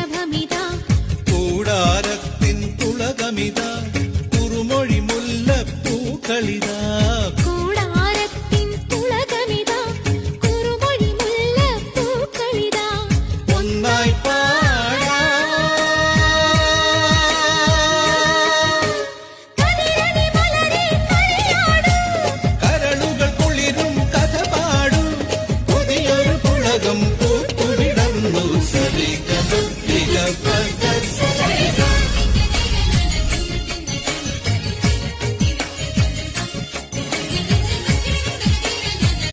ഋഷഭമിതാ കൂടാരത്തിൻ പുളകമിതാ കുറുമൊഴി മുല്ലപ്പൂക്കളിത